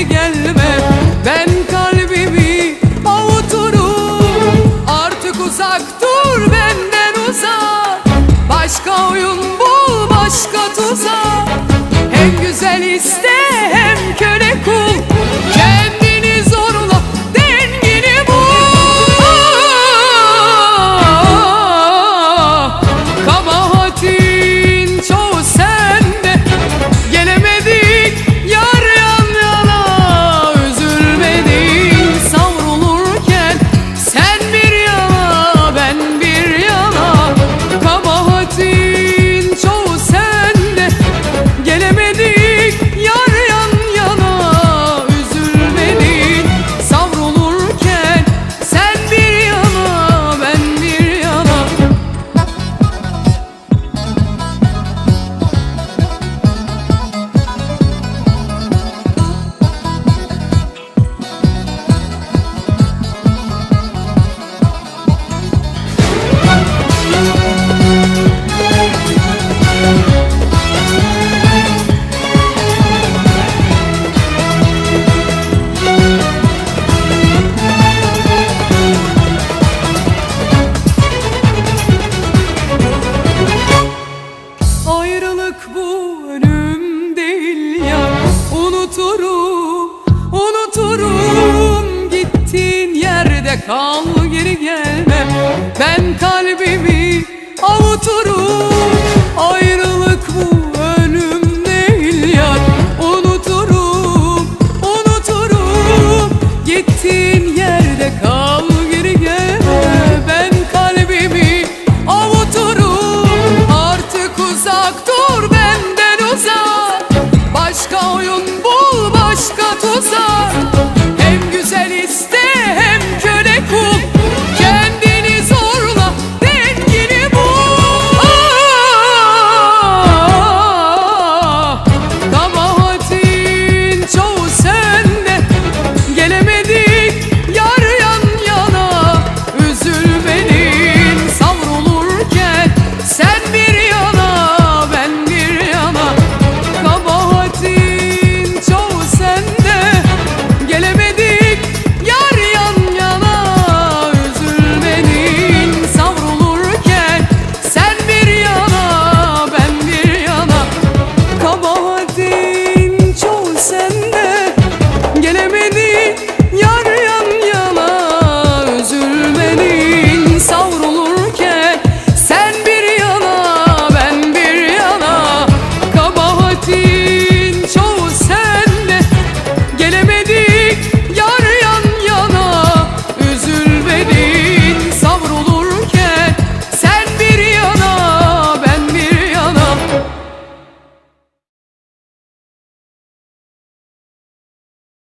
geri gelme. Ben kalbimi avuturum. Artık uzak dur benden uzak. Başka oyun bul başka tuzak. Hem güzel iste Ayrılık bu ölüm değil ya. Unuturum, unuturum. Gittiğin yerde kal geri gelme. Ben kalbimi avuturum Saadin çoğu sende.